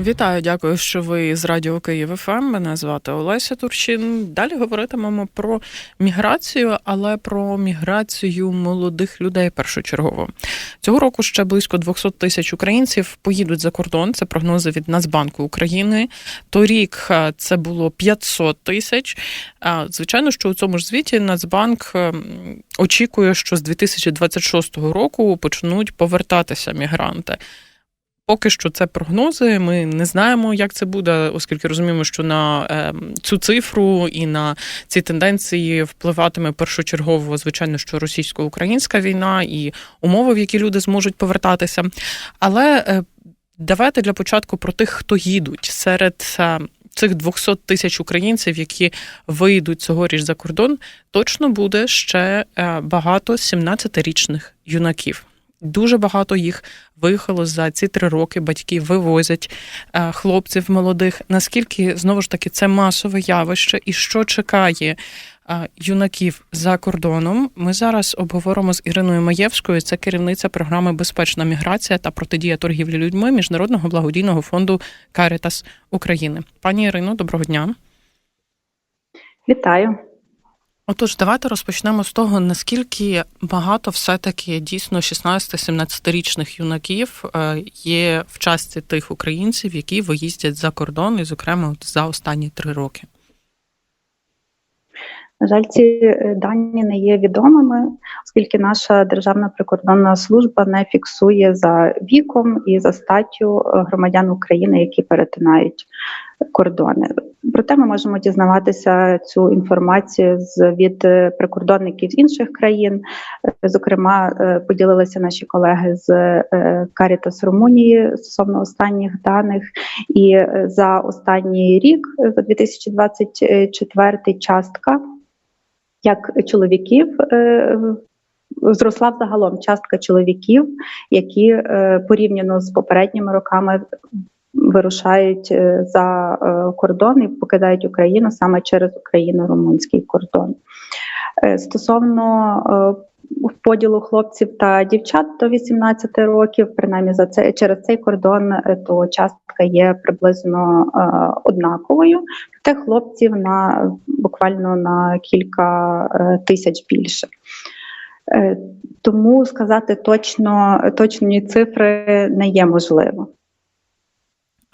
Вітаю, дякую, що ви з Радіо Київ ФМ. Мене звати Олеся Турчин. Далі говоритимемо про міграцію, але про міграцію молодих людей першочергово. Цього року ще близько 200 тисяч українців поїдуть за кордон. Це прогнози від Нацбанку України. Торік е, це було 500 тисяч. Звичайно, що у цьому ж звіті Нацбанк е, очікує, що з 2026 року почнуть повертатися мігранти. Поки що це прогнози. Ми не знаємо, як це буде, оскільки розуміємо, що на е, цю цифру і на ці тенденції впливатиме першочергово, звичайно, що російсько-українська війна і умови, в які люди зможуть повертатися. Але е, давайте для початку про тих, хто їдуть серед. Е, Цих 200 тисяч українців, які вийдуть цьогоріч за кордон, точно буде ще е, багато 17-річних юнаків. Дуже багато їх виїхало за ці три роки. Батьки вивозять е, хлопців молодих. Наскільки знову ж таки це масове явище, і що чекає е, юнаків за кордоном? Ми зараз обговоримо з Іриною Маєвською. Це керівниця програми Безпечна міграція та протидія торгівлі людьми міжнародного благодійного фонду Карітас України. Пані Ірино, доброго дня. Вітаю. Отож, давайте розпочнемо з того, наскільки багато все-таки дійсно 16-17-річних юнаків е, є в часті тих українців, які виїздять за кордон, і, зокрема, от за останні три роки. На жаль, ці е, дані не є відомими, оскільки наша державна прикордонна служба не фіксує за віком і за статтю е, громадян України, які перетинають кордони. Проте ми можемо дізнаватися цю інформацію з від е, прикордонників з інших країн. Зокрема, поділилися наші колеги з Карітас Румунії стосовно останніх даних. І за останній рік, за 2024 частка як чоловіків. Зросла взагалом частка чоловіків, які е, порівняно з попередніми роками вирушають е, за е, кордон і покидають Україну саме через Україно-румунський кордон. Стосовно поділу хлопців та дівчат до 18 років, принаймні за це через цей кордон, то частка є приблизно однаковою. Проте хлопців на буквально на кілька е, тисяч більше. Е, тому сказати точно точні цифри не є можливо.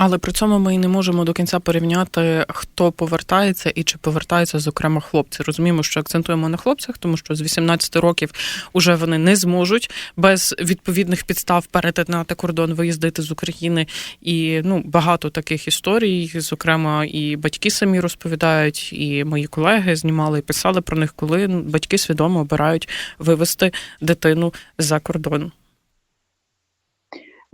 Але при цьому ми не можемо до кінця порівняти, хто повертається і чи повертаються, зокрема, хлопці. Розуміємо, що акцентуємо на хлопцях, тому що з 18 років уже вони не зможуть без відповідних підстав перетинати кордон, виїздити з України. І ну багато таких історій, зокрема, і батьки самі розповідають, і мої колеги знімали і писали про них, коли батьки свідомо обирають вивести дитину за кордон.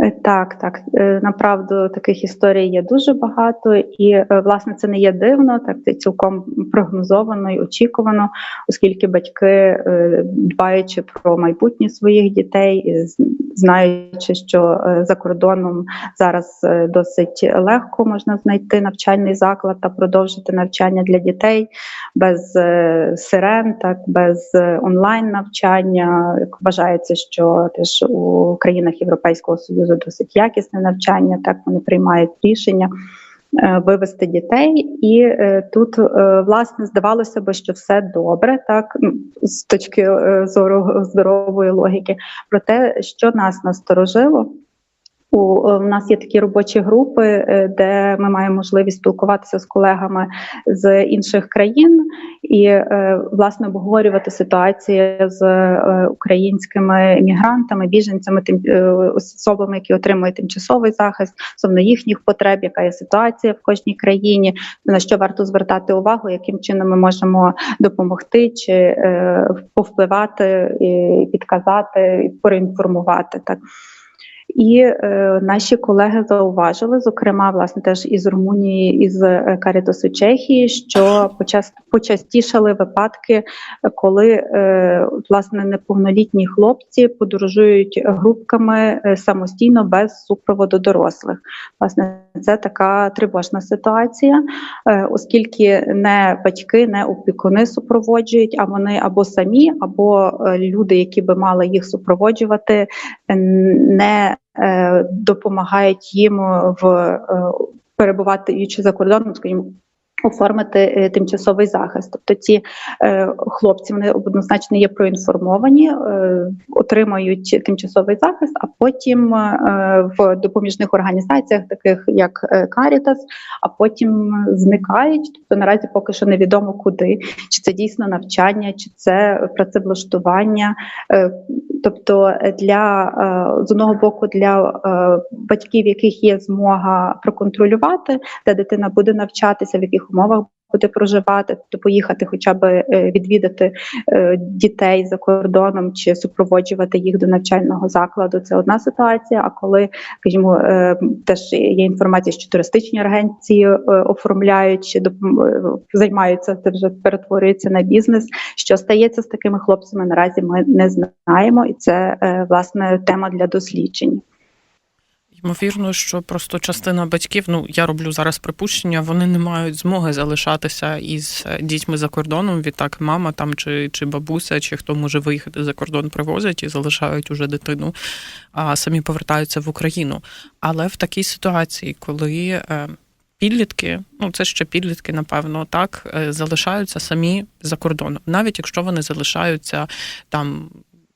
Е, так, так е, направду таких історій є дуже багато, і е, власне це не є дивно, так це цілком прогнозовано і очікувано, оскільки батьки, дбаючи про майбутнє своїх дітей, знаючи, що за кордоном зараз досить легко можна знайти навчальний заклад та продовжити навчання для дітей без сирен, так без онлайн навчання. Вважається, що теж у країнах Європейського союзу дуже досить якісне навчання. Так вони приймають рішення. Е, вивести дітей, і е, тут е, власне здавалося би, що все добре, так з точки зору здорової логіки. Проте, що нас насторожило, у е, в нас є такі робочі групи, е, де ми маємо можливість спілкуватися з колегами з інших країн і е, власне обговорювати ситуацію з українськими мігрантами, біженцями, тим особами, які отримують тимчасовий захист, стосовно їхніх потреб, яка є ситуація в кожній країні, на що варто звертати увагу, яким чином ми можемо допомогти чи повпливати, підказати, проінформувати так. І е, наші колеги зауважили, зокрема, власне, теж із Румунії, із е, Карітасу Чехії, що почас, почастішали випадки, коли е, власне неповнолітні хлопці подорожують групками е, самостійно без супроводу дорослих. Власне, це така тривожна ситуація, е, оскільки не батьки, не опікуни супроводжують, а вони або самі, або е, люди, які би мали їх супроводжувати, не допомагають їм в е, перебуваючи за кордоном, скажімо. Оформити е, тимчасовий захист, тобто ці е, хлопці вони однозначно є проінформовані, е, отримають тимчасовий захист, а потім е, в допоміжних організаціях, таких як е, Caritas, а потім зникають. Тобто наразі поки що невідомо куди, чи це дійсно навчання, чи це працевлаштування. Е, Тобто для е, з одного боку для е, батьків, яких є змога проконтролювати, де дитина буде навчатися, в яких умовах буде проживати, тобто поїхати, хоча б е, відвідати е, дітей за кордоном чи супроводжувати їх до навчального закладу. Це одна ситуація. А коли, скажімо, е, теж є інформація, що туристичні агенції оформляють чи займаються, це вже перетворюється на бізнес. Що стається з такими хлопцями? Наразі ми не знаємо, і це власне тема для досліджень. Ймовірно, що просто частина батьків, ну я роблю зараз припущення, вони не мають змоги залишатися із е, дітьми за кордоном. Відтак, мама там чи, чи бабуся, чи хто може виїхати за кордон, привозять і залишають уже дитину, а самі повертаються в Україну. Але в такій ситуації, коли е, підлітки, ну це ще підлітки, напевно, так е, залишаються самі за кордоном, навіть якщо вони залишаються там.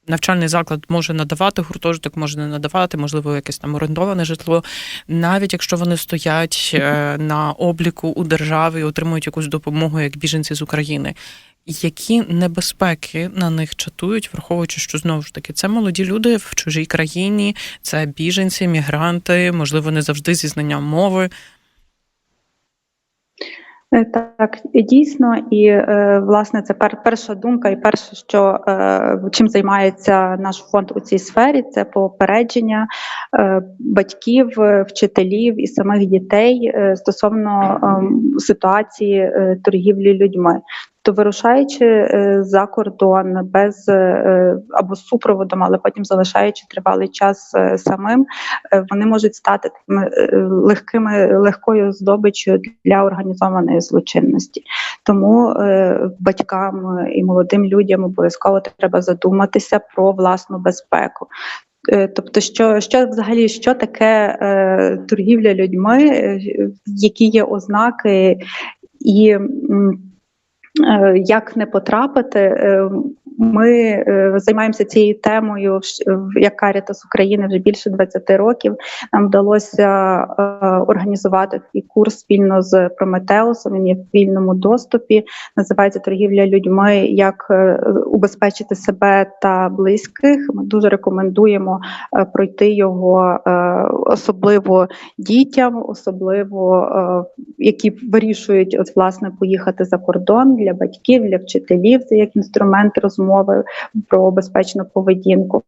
Навчальний заклад може надавати гуртожиток, може не надавати, можливо, якесь там орендоване житло. Навіть якщо вони стоять е, на обліку у державі і отримують якусь допомогу як біженці з України. Які небезпеки на них чатують, враховуючи, що знову ж таки це молоді люди в чужій країні, це біженці, мігранти, можливо, не завжди зі знанням мови. Е, Так, дійсно, і е, власне це пер, перша думка, і перше, що е, чим займається наш фонд у цій сфері, це попередження батьків, вчителів і самих дітей стосовно е, ситуації торгівлі людьми. То вирушаючи е, за кордон без е, або супроводом, але потім залишаючи тривалий час е, самим, вони можуть стати такими легкими легкою здобиччю для організованої злочинності. Тому батькам і молодим людям обов'язково треба задуматися про власну безпеку. Тобто, що, що взагалі що таке е, торгівля людьми, які є ознаки, і м, як не потрапити, е, ми е, займаємося цією темою в- як Caritas України вже більше 20 років. Нам вдалося е, організувати такий курс спільно з Прометеусом. Він є в вільному доступі. Називається торгівля людьми, як е, убезпечити себе та близьких. Ми дуже рекомендуємо е, пройти його, е, особливо дітям, особливо е, які вирішують от власне поїхати за кордон для батьків, для вчителів. Це як інструмент розмови про безпечну поведінку.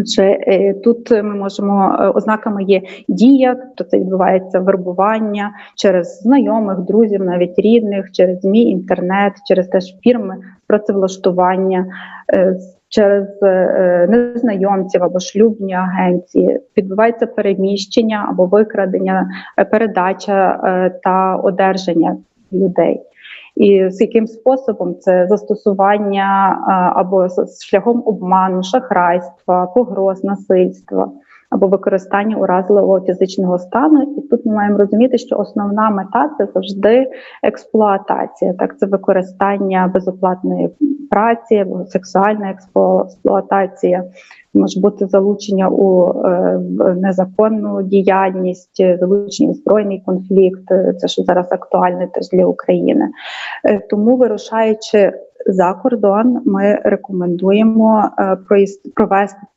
Отже, е, тут ми можемо е, ознаками є дія, тобто це відбувається вербування через знайомих, друзів, навіть рідних, через ЗМІ, інтернет, через теж фірми працевлаштування, е, через незнайомців або шлюбні агенції. Відбувається переміщення або викрадення, передача та одержання людей. І з яким способом? Це застосування або шляхом обману, шахрайства, погроз, насильства або використання уразливого фізичного стану. І тут ми маємо розуміти, що основна мета це завжди експлуатація, так це використання безоплатної праці, сексуальна експлуатація. Може бути залучення у е, незаконну діяльність, залучення у збройний конфлікт. Це що зараз актуально теж для України. Е, Тому, вирушаючи за кордон, ми рекомендуємо е, провести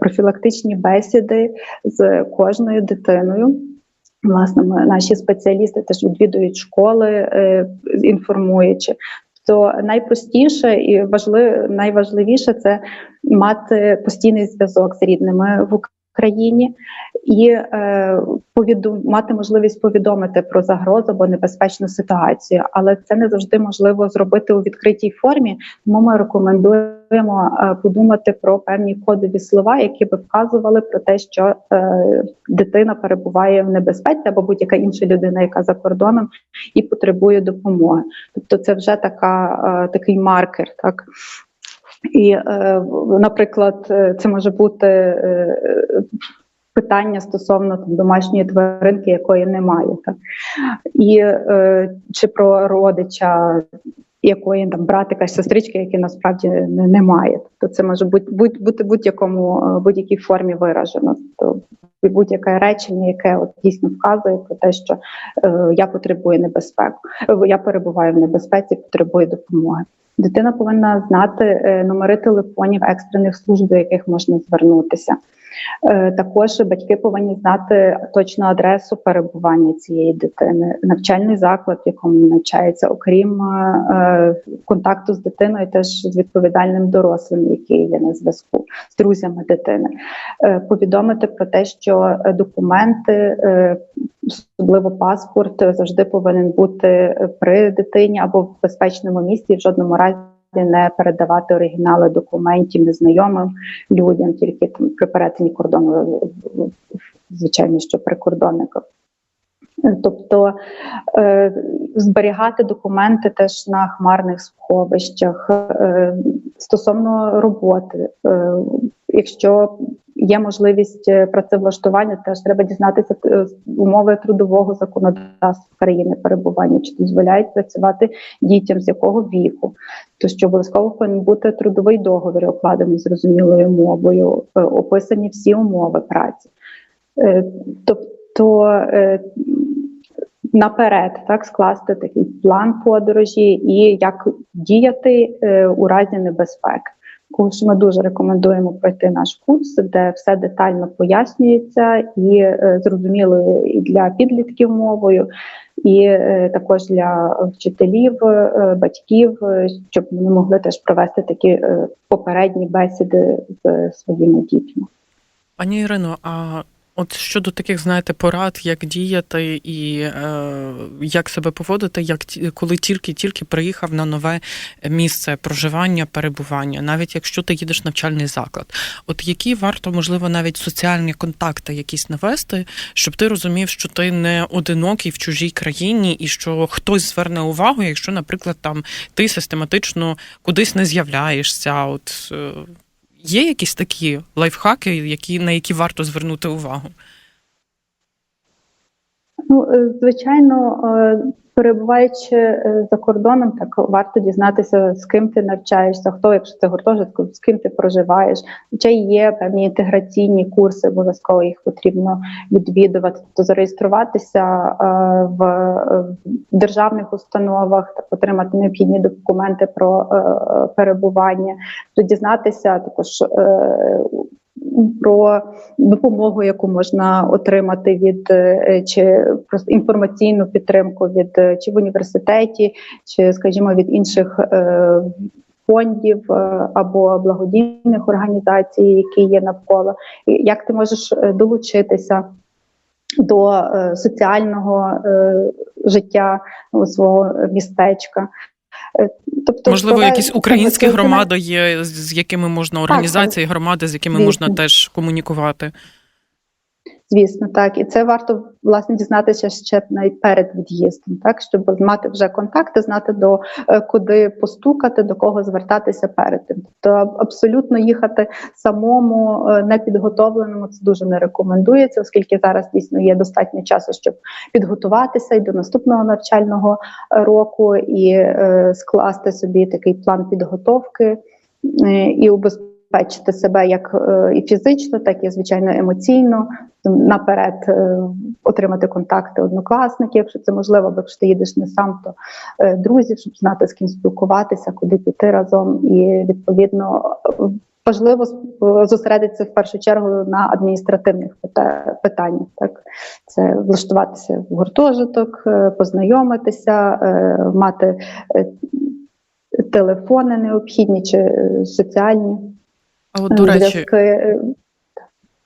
профілактичні бесіди з кожною дитиною. Власне, наші спеціалісти теж відвідують школи, е, інформуючи. То найпростіше і важливе, найважливіше це мати постійний зв'язок з рідними в країні і е, повіду, мати можливість повідомити про загрозу або небезпечну ситуацію, але це не завжди можливо зробити у відкритій формі. Тому ми рекомендуємо е, подумати про певні кодові слова, які би вказували про те, що е, дитина перебуває в небезпеці або будь-яка інша людина, яка за кордоном і потребує допомоги. Тобто, це вже така е, такий маркер, так. І, е, наприклад, е, це може бути е, питання стосовно там, домашньої тваринки, якої немає, так? і чи про родича, якої там братика, сестрички, які насправді немає. Тобто це може бути будь, бути будь-якому будь-якій формі виражено. Тобто будь-яке речення, яке от дійсно вказує про те, що е, я потребую небезпеку, я перебуваю в небезпеці, потребую допомоги. Дитина повинна знати е, номери телефонів екстрених служб, до яких можна звернутися. Е, Також батьки повинні знати точну адресу перебування цієї дитини, навчальний заклад, в якому навчається, окрім е, контакту з дитиною, теж з відповідальним дорослим, який є на зв'язку з друзями дитини. Е, Повідомити про те, що документи, особливо паспорт, завжди повинен бути при дитині або в безпечному місці, в жодному разі. Не передавати оригінали документів незнайомим людям, тільки при перетині кордону, е, звичайно, що прикордонникам. Тобто е, зберігати документи теж на хмарних сховищах е, стосовно роботи. Е, якщо є можливість е, працевлаштування, теж треба дізнатися е, умови трудового законодавства країни перебування, чи дозволяють працювати дітям з якого віку. То що обов'язково повинен бути трудовий договір, укладений зрозумілою мовою, е, описані всі умови праці. Е, Тобто е, наперед так скласти такий план подорожі і як діяти у разі небезпеки. Що ми дуже рекомендуємо пройти наш курс, де все детально пояснюється і зрозуміло зрозумілою і для підлітків мовою, і е, також для вчителів, е, батьків, е, щоб вони могли теж провести такі е, попередні бесіди з своїми дітьми. Пані Ірино, а от щодо таких, знаєте, порад, як діяти і е, як себе поводити, як коли тільки-тільки приїхав на нове місце проживання, перебування, навіть якщо ти їдеш в навчальний заклад, от які варто, можливо, навіть соціальні контакти якісь навести, щоб ти розумів, що ти не одинокий в чужій країні, і що хтось зверне увагу, якщо, наприклад, там ти систематично кудись не з'являєшся, от. Є якісь такі лайфхаки, які, на які варто звернути увагу? Ну, е, звичайно, е, перебуваючи е, за кордоном, так варто дізнатися, з ким ти навчаєшся, хто, якщо це гуртожитку, з ким ти проживаєш. Хоча є певні інтеграційні курси, обов'язково їх потрібно відвідувати, тобто зареєструватися в державних установах, так отримати необхідні документи про перебування, то дізнатися також. Про допомогу, яку можна отримати від е, чи просто інформаційну підтримку від е, чи в університеті, чи, скажімо, від інших е, фондів або благодійних організацій, які є навколо, як ти можеш долучитися до соціального життя ну, свого містечка. Е, Тобто, Можливо, це- якісь українські громади є, з з якими можна організації, громади, з якими можна теж комунікувати. Звісно, так і це варто власне дізнатися ще навіть перед від'їздом, так щоб мати вже контакти, знати до е, куди постукати, до кого звертатися перед тим. Тобто абсолютно їхати самому е, непідготовленому це дуже не рекомендується, оскільки зараз дійсно є достатньо часу, щоб підготуватися і до наступного навчального е, року і е, скласти собі такий план підготовки е, і убезпечити себе як е, і фізично, так і звичайно емоційно наперед е, отримати контакти однокласників, якщо це можливо, бо якщо ти їдеш не сам, то е, друзів, щоб знати з ким спілкуватися, куди піти разом, і відповідно важливо зосередитися в першу чергу на адміністративних питаннях. Так це влаштуватися в гуртожиток, познайомитися, мати телефони необхідні чи соціальні А от, до речі, зв'язки. Е,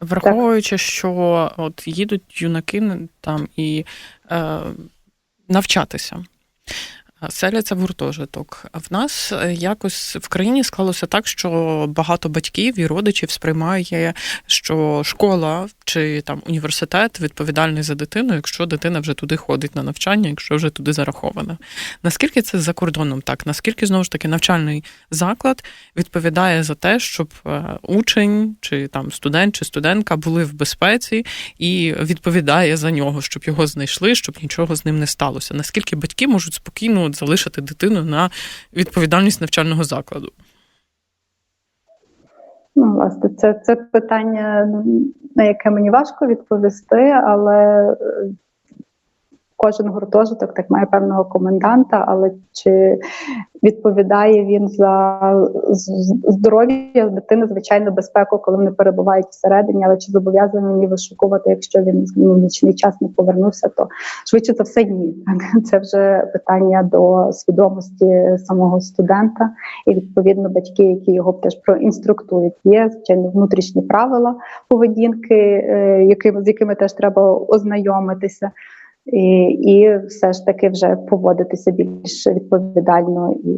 Враховуючи, що от їдуть юнаки там і е, навчатися. Селяться в гуртожиток. А в нас е, якось в країні склалося так, що багато батьків і родичів сприймає, що школа чи там університет відповідальний за дитину, якщо дитина вже туди ходить на навчання, якщо вже туди зарахована. Наскільки це за кордоном так? Наскільки знову ж таки навчальний заклад відповідає за те, щоб е, учень чи там студент чи студентка були в безпеці і відповідає за нього, щоб його знайшли, щоб нічого з ним не сталося? Наскільки батьки можуть спокійно от залишити дитину на відповідальність навчального закладу? Ну, власне, це, це питання, ну, на яке мені важко відповісти, але е, кожен гуртожиток так має певного коменданта, але чи відповідає він за здоров'я дитини, звичайно, безпеку, коли вони перебувають всередині, але чи зобов'язані її вишукувати, якщо він ну, нічний час не повернувся, то швидше за все ні. Це вже питання до свідомості самого студента і відповідно батьки, які його теж проінструктують. Є звичайно внутрішні правила поведінки, е, якими з якими теж треба ознайомитися. І, і все ж таки вже поводитися більш відповідально і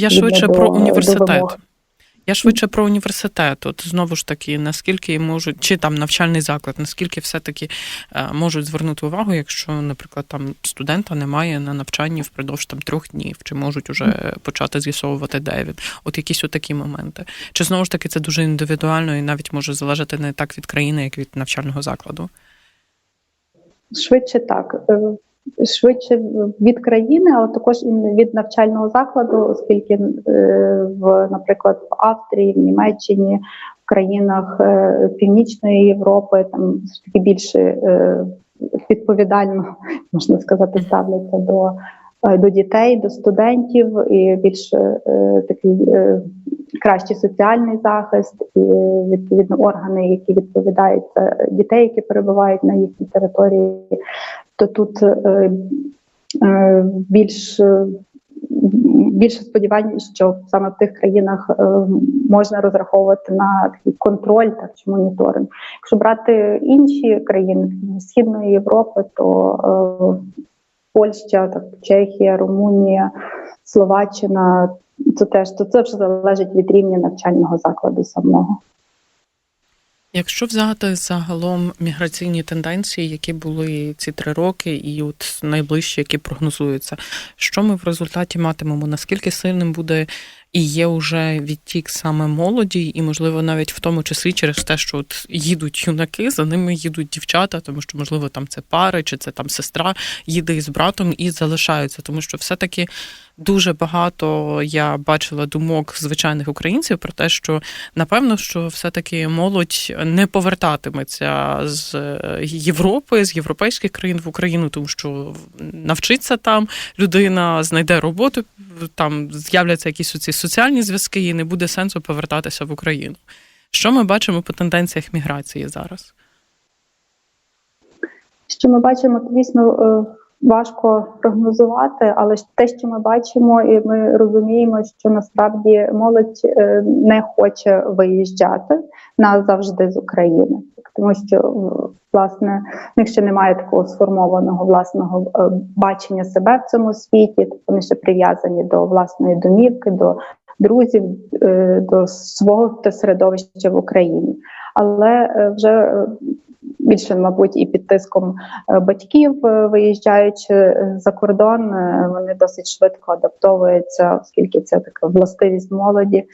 Я швидше до- про університет. Я швидше про університет. От знову ж таки, наскільки можуть, чи там навчальний заклад, наскільки все-таки е, можуть звернути увагу, якщо, наприклад, там студента немає на навчанні впродовж там трьох днів, чи можуть уже почати з'ясовувати, де він. От якісь отакі моменти. Чи знову ж таки це дуже індивідуально і навіть може залежати не так від країни, як від навчального закладу? Швидше так. Е, Швидше від країни, але також і від навчального закладу, оскільки, е, в, наприклад, в Австрії, в Німеччині, в країнах е, Північної Європи там все таки більше відповідально можна сказати, ставляться до, до дітей, до студентів і більше е, такий е, кращий соціальний захист, і відповідно органи, які відповідають за дітей, які перебувають на їхній території, то тут е, е, більш е, більше сподівань, що саме в тих країнах е, можна розраховувати на такий контроль так чи моніторинг. Якщо брати інші країни Східної Європи, то е, Польща, так, Чехія, Румунія, Словаччина. Це теж то це вже залежить від рівня навчального закладу самого. Якщо взяти загалом міграційні тенденції, які були ці три роки, і от найближчі, які прогнозуються, що ми в результаті матимемо? Наскільки сильним буде і є вже відтік саме молоді, і можливо навіть в тому числі через те, що от їдуть юнаки, за ними їдуть дівчата, тому що можливо там це пари, чи це там сестра їде із братом і залишаються, тому що все-таки дуже багато я бачила думок звичайних українців про те, що напевно, що все-таки молодь не повертатиметься з Європи, з європейських країн в Україну, тому що навчиться там людина, знайде роботу, там з'являться якісь оці соціальні зв'язки, і не буде сенсу повертатися в Україну. Що ми бачимо по тенденціях міграції зараз? Що ми бачимо, то дійсно е, важко прогнозувати, але те, що ми бачимо, і ми розуміємо, що насправді молодь е, не хоче виїжджати назавжди з України, тому що власне в них ще немає такого сформованого власного е, бачення себе в цьому світі. Вони ще прив'язані до власної домівки, до друзів, е, до свого середовища в Україні. Але е, вже е, більше, мабуть, і під тиском е, батьків, виїжджаючи за кордон, вони досить швидко адаптовуються, оскільки це така властивість молоді,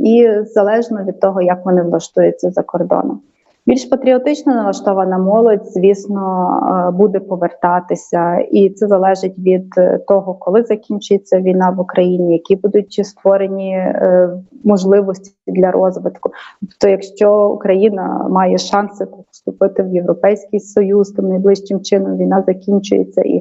і залежно від того, як вони влаштуються за кордоном. Більш патріотично налаштована молодь, звісно, е, буде повертатися, і це залежить від е, того, коли закінчиться війна в Україні, які будуть створені е, можливості для розвитку. Тобто, якщо Україна має шанси вступити в Європейський Союз, то найближчим чином війна закінчується і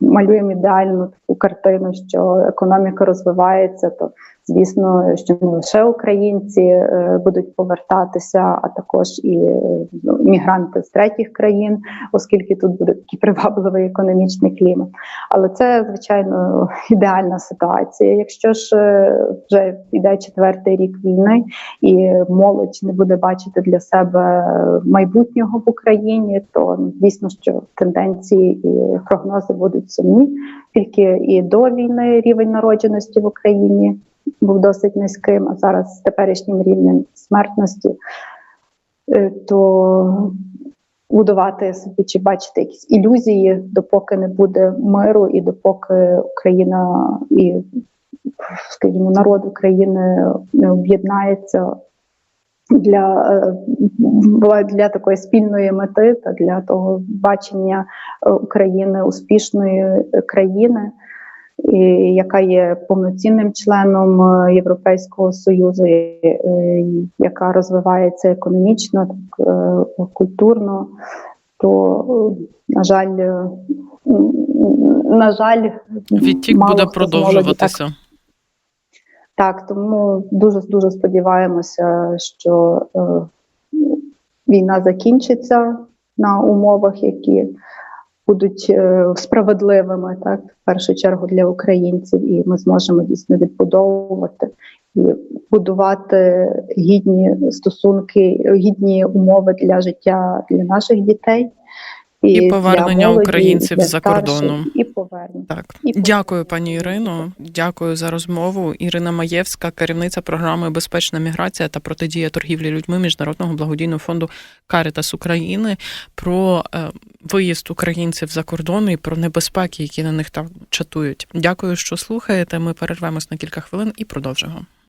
малюємо ідеальну таку картину, що економіка розвивається, то Звісно, що не лише українці е, будуть повертатися, а також і е, ну, мігранти з третіх країн, оскільки тут буде такий привабливий економічний клімат. Але це звичайно ідеальна ситуація. Якщо ж е, вже йде четвертий рік війни, і молодь не буде бачити для себе майбутнього в Україні, то ну, звісно, що тенденції і прогнози будуть сумні. Тільки і до війни рівень народженості в Україні був досить низьким, а зараз з теперішнім рівнем смертності, е, то будувати собі чи бачити якісь ілюзії, допоки не буде миру, і допоки Україна і, скажімо, народ України не об'єднається для, е, для такої спільної мети та для того бачення е, України успішної країни, яка є повноцінним членом е, Європейського союзу, е, яка розвивається економічно, е, культурно, то на жаль, на жаль, Відтік мало буде хто так продовжуватися. так, тому дуже дуже сподіваємося, що е, війна закінчиться на умовах, які будуть е, справедливими, так в першу чергу для українців, і ми зможемо дійсно відбудовувати і будувати гідні стосунки, гідні умови для життя для наших дітей. І для повернення молоді, українців за кордону. і повернення. Так, І дякую, пані Ірино. Дякую за розмову. Ірина Маєвська, керівниця програми Безпечна міграція та протидія торгівлі людьми Міжнародного благодійного фонду Карітас України про е, виїзд українців за кордон і про небезпеки, які на них там чатують. Дякую, що слухаєте. Ми перервемось на кілька хвилин і продовжимо.